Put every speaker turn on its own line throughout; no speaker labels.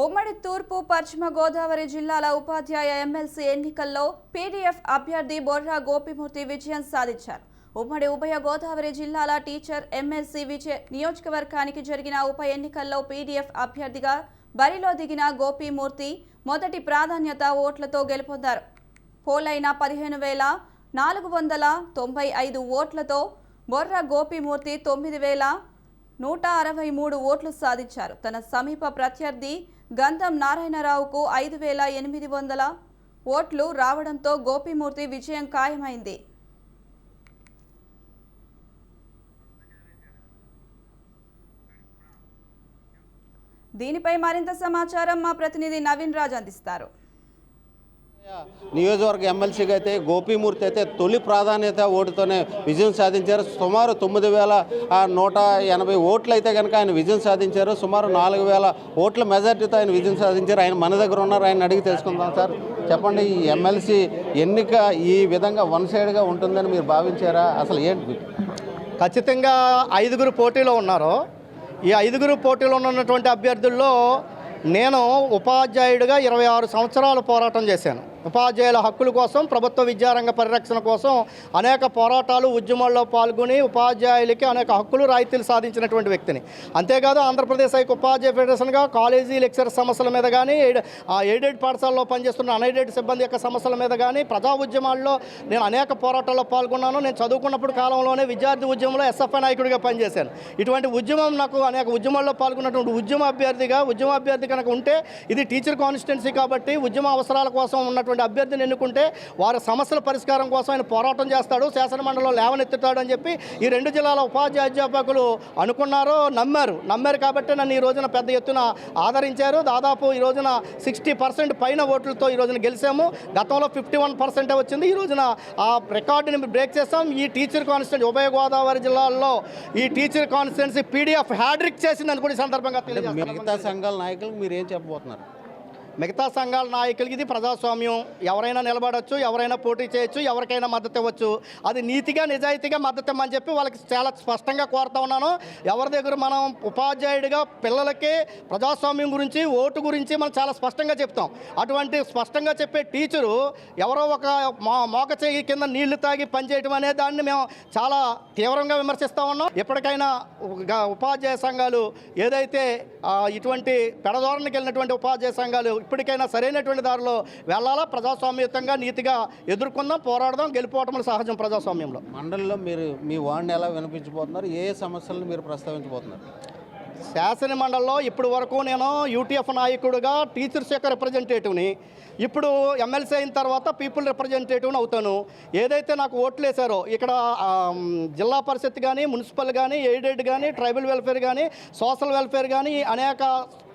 ఉమ్మడి తూర్పు పశ్చిమ గోదావరి జిల్లాల ఉపాధ్యాయ ఎమ్మెల్సీ ఎన్నికల్లో పీడీఎఫ్ అభ్యర్థి బొర్రా గోపిమూర్తి విజయం సాధించారు. ఉమ్మడి ఉభయ గోదావరి జిల్లాల టీచర్ ఎమ్మెల్సీ విజయ నియోజకవర్గానికి జరిగిన ఉప ఎన్నికల్లో పీడీఎఫ్ అభ్యర్థిగా బరిలో దిగిన గోపిమూర్తి మొదటి ప్రాధాన్యత ఓట్లతో గెలుపొందారు. పోలైన పదిహేను వేల నాలుగు వందల తొంభై ఐదు ఓట్లతో బొర్రా గోపిమూర్తి తొమ్మిది వేల నూట అరవై మూడు ఓట్లు సాధించారు. తన సమీప ప్రత్యర్థి గంధం నారాయణరావుకు ఐదు వేల ఎనిమిది వందల ఓట్లు రావడంతో గోపిమూర్తి విజయం ఖాయమైంది. దీనిపై మరింత సమాచారం మా ప్రతినిధి నవీన్ రాజ్ అందిస్తారు.
నియోజకవర్గ ఎమ్మెల్సీగా అయితే గోపీమూర్తి అయితే తొలి ప్రాధాన్యత ఓటుతోనే విజయం సాధించారు. సుమారు తొమ్మిది వేల నూట ఎనభై ఓట్లు అయితే కనుక ఆయన విజయం సాధించారు. సుమారు నాలుగు వేల ఓట్ల మెజార్టీతో ఆయన విజయం సాధించారు. ఆయన మన దగ్గర ఉన్నారు. ఆయన అడిగి తెలుసుకుందాం సార్. చెప్పండి ఈ ఎమ్మెల్సీ ఎన్నిక ఈ విధంగా వన్ సైడ్గా ఉంటుందని మీరు భావించారా? అసలు ఏంటి?
ఖచ్చితంగా ఐదుగురు పోటీలో ఉన్నారు. ఈ ఐదుగురు పోటీలో ఉన్నటువంటి అభ్యర్థుల్లో నేను ఉపాధ్యాయుడిగా ఇరవై ఆరు సంవత్సరాలు పోరాటం చేశాను. ఉపాధ్యాయుల హక్కుల కోసం ప్రభుత్వ విద్యారంగ పరిరక్షణ కోసం అనేక పోరాటాలు ఉద్యమాల్లో పాల్గొని ఉపాధ్యాయులకి అనేక హక్కులు రాయితీలు సాధించినటువంటి వ్యక్తిని. అంతేకాదు ఆంధ్రప్రదేశ్ ఐక్య ఉపాధ్యాయ ఫెడరేషన్గా కాలేజీ లెక్చర్ సమస్యల మీద కానీ ఆ ఎయిడెడ్ పాఠశాలలో పనిచేస్తున్న అన్ఎయిడెడ్ సిబ్బంది యొక్క సమస్యల మీద కానీ ప్రజా ఉద్యమాల్లో నేను అనేక పోరాటాల్లో పాల్గొన్నాను. నేను చదువుకున్నప్పుడు కాలంలోనే విద్యార్థి ఉద్యమంలో ఎస్ఎఫ్ఐ నాయకుడిగా పనిచేశాను. ఇటువంటి ఉద్యమం నాకు అనేక ఉద్యమాల్లో పాల్గొన్నటువంటి ఉద్యమ అభ్యర్థిగా ఉద్యమ అభ్యర్థి కనుక ఉంటే ఇది టీచర్ కాన్స్టిట్యున్సీ కాబట్టి ఉద్యమ అవసరాల కోసం ఉన్నటువంటి అభ్యర్థిని ఎన్నుకుంటే వారి సమస్యల పరిష్కారం కోసం ఆయన పోరాటం చేస్తాడు శాసనమండలిలో లేవనెత్తుతాడు అని చెప్పి ఈ రెండు జిల్లాల ఉపాధ్యాయ అధ్యాపకులు అనుకున్నారు నమ్మారు. నమ్మారు కాబట్టి నన్ను ఈ రోజున పెద్ద ఎత్తున ఆదరించారు. దాదాపు ఈ రోజున సిక్స్టీ పర్సెంట్ పైన ఓట్లతో ఈ రోజున గెలిచాము. గతంలో ఫిఫ్టీ వన్ పర్సెంటే వచ్చింది. ఈ రోజున ఆ రికార్డుని బ్రేక్ చేస్తాం. ఈ టీచర్ కాన్స్టిట్యూన్సీ ఉభయ గోదావరి జిల్లాల్లో ఈ టీచర్ కాన్స్టిట్యున్సీ పీడిఎఫ్ హ్యాడ్రిక్ చేసిందని కూడా ఈ సందర్భంగా తెలియజేస్తాను
మిగతా సంఘాల నాయకులకు మీరు ఏం చెప్పబోతున్నారు?
మిగతా సంఘాల నాయకులకి ఇది ప్రజాస్వామ్యం. ఎవరైనా నిలబడవచ్చు ఎవరైనా పోటీ చేయొచ్చు ఎవరికైనా మద్దతు ఇవ్వచ్చు. అది నీతిగా నిజాయితీగా మద్దతు ఇవ్వమని చెప్పి వాళ్ళకి చాలా స్పష్టంగా కోరుతా ఉన్నాను. ఎవరి దగ్గర మనం ఉపాధ్యాయుడిగా పిల్లలకి ప్రజాస్వామ్యం గురించి ఓటు గురించి మనం చాలా స్పష్టంగా చెప్తాం. అటువంటి స్పష్టంగా చెప్పే టీచరు ఎవరో ఒక మోక చేయి కింద నీళ్ళు తాగి పనిచేయటం అనే దాన్ని మేము చాలా తీవ్రంగా విమర్శిస్తూ ఉన్నాం. ఎప్పటికైనా ఉపాధ్యాయ సంఘాలు ఏదైతే ఇటువంటి పెడదోరణకి వెళ్ళినటువంటి ఉపాధ్యాయ సంఘాలు ఇప్పటికైనా సరైనటువంటి దారిలో వెళ్ళాలా? ప్రజాస్వామ్యతంగా నీతిగా ఎదుర్కొందాం పోరాడదాం గెలిపోవటం సహజం ప్రజాస్వామ్యంలో.
మండలిలో మీరు మీ వాడిని ఎలా వినిపించబోతున్నారు? ఏ సమస్యలను మీరు ప్రస్తావించబోతున్నారు?
శాసన మండలిలో ఇప్పటి వరకు నేను యూటీఎఫ్ నాయకుడిగా టీచర్స్ యొక్క రిప్రజెంటేటివ్ని ఇప్పుడు ఎమ్మెల్సీ అయిన తర్వాత పీపుల్ రిప్రజెంటేటివ్ని అవుతాను. ఏదైతే నాకు ఓట్లు వేశారో ఇక్కడ జిల్లా పరిషత్ కానీ మున్సిపల్ కానీ ఎయిడెడ్ కానీ ట్రైబల్ వెల్ఫేర్ కానీ సోషల్ వెల్ఫేర్ కానీ అనేక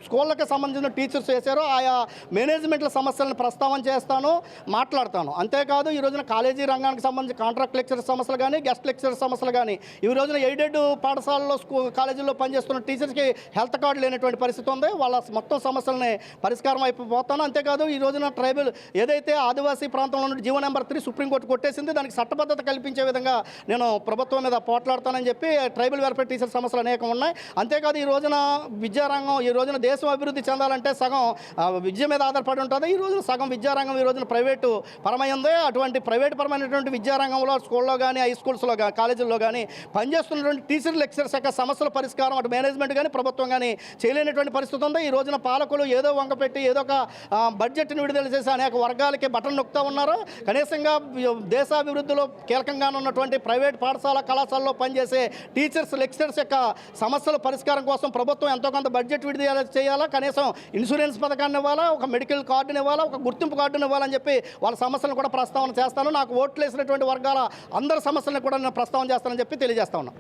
స్కూళ్ళకి సంబంధించిన టీచర్స్ వేశారో ఆయా మేనేజ్మెంట్ల సమస్యలను ప్రస్తావన చేస్తాను మాట్లాడతాను. అంతేకాదు ఈ రోజున కాలేజీ రంగానికి సంబంధించి కాంట్రాక్ట్ లెక్చర్ సమస్యలు కానీ గెస్ట్ లెక్చర్ సమస్యలు కానీ ఈ రోజున ఎయిడెడ్ పాఠశాలలో స్కూ కాలేజీల్లో పనిచేస్తున్న టీచర్స్కి హెల్త్ కార్డు లేనటువంటి పరిస్థితి ఉంది. వాళ్ళ మొత్తం సమస్యలని పరిష్కారం అయిపోతాను అంతేకాదు ఈ రోజున ట్రైబల్ ఏదైతే ఆదివాసీ ప్రాంతంలో ఉన్న జీవో నెంబర్ త్రీ సుప్రీంకోర్టు కొట్టేసింది దానికి చట్టబద్ధత కల్పించే విధంగా నేను ప్రభుత్వం మీద పోట్లాడతానని చెప్పి ట్రైబల్ వెల్ఫేర్ టీచర్ సమస్యలు అనేకం ఉన్నాయి. అంతేకాదు ఈ రోజున విద్యారంగం ఈ రోజున దేశం అభివృద్ధి చెందాలంటే సగం విద్య మీద ఆధారపడి ఉంటుంది. ఈ రోజున సగం విద్యారంగం ఈ రోజున ప్రైవేటు పరమైంది అటువంటి ప్రైవేట్ పరమైనటువంటి విద్యారంగంలో స్కూల్లో కానీ హై స్కూల్స్లో కానీ కాలేజీల్లో కానీ పనిచేస్తున్నటువంటి టీచర్ లెక్చర్స్ యొక్క సమస్యల పరిష్కారం అటు మేనేజ్మెంట్ కానీ ప్రభుత్వం కానీ చేయలేనటువంటి పరిస్థితి ఉంది. ఈ రోజున పాలకులు ఏదో వంక పెట్టి ఏదో ఒక బడ్జెట్ని విడుదల చేసి అనేక వర్గాలకి బటన్ నొక్కుతూ ఉన్నారు. కనీసంగా దేశాభివృద్ధిలో కీలకంగా ఉన్నటువంటి ప్రైవేట్ పాఠశాల కళాశాలలో పనిచేసే టీచర్స్ లెక్చరర్స్ యొక్క సమస్యల పరిష్కారం కోసం ప్రభుత్వం ఎంతో కొంత బడ్జెట్ విడుదల చేయాలా? కనీసం ఇన్సూరెన్స్ పథకాన్ని ఇవ్వాలా? ఒక మెడికల్ కార్డుని ఇవ్వాలా? ఒక గుర్తింపు కార్డుని ఇవ్వాలని చెప్పి వాళ్ళ సమస్యలను కూడా ప్రస్తావన చేస్తాను. నాకు ఓట్లు వేసినటువంటి వర్గాల అందరి సమస్యలను కూడా నేను ప్రస్తావన చేస్తానని చెప్పి తెలియజేస్తా ఉన్నాను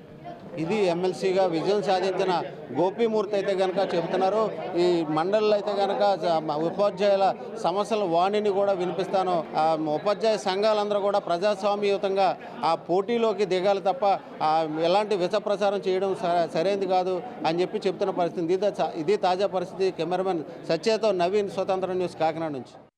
ఇది ఎమ్మెల్సీగా విజయం సాధించిన గోపీమూర్తి అయితే కనుక చెబుతున్నారు. ఈ మండలిలో అయితే కనుక ఉపాధ్యాయుల సమస్యల వాణిని కూడా వినిపిస్తాను. ఆ ఉపాధ్యాయ సంఘాలందరూ కూడా ప్రజాస్వామ్యయుతంగా ఆ పోటీలోకి దిగాలి తప్ప ఎలాంటి విష ప్రచారం చేయడం స- సరైనది కాదు అని చెప్పి చెప్తున్న పరిస్థితి. ఇది ఇది తాజా పరిస్థితి. కెమెరామెన్ సత్యతో నవీన్ స్వతంత్ర న్యూస్ కాకినాడ నుంచి.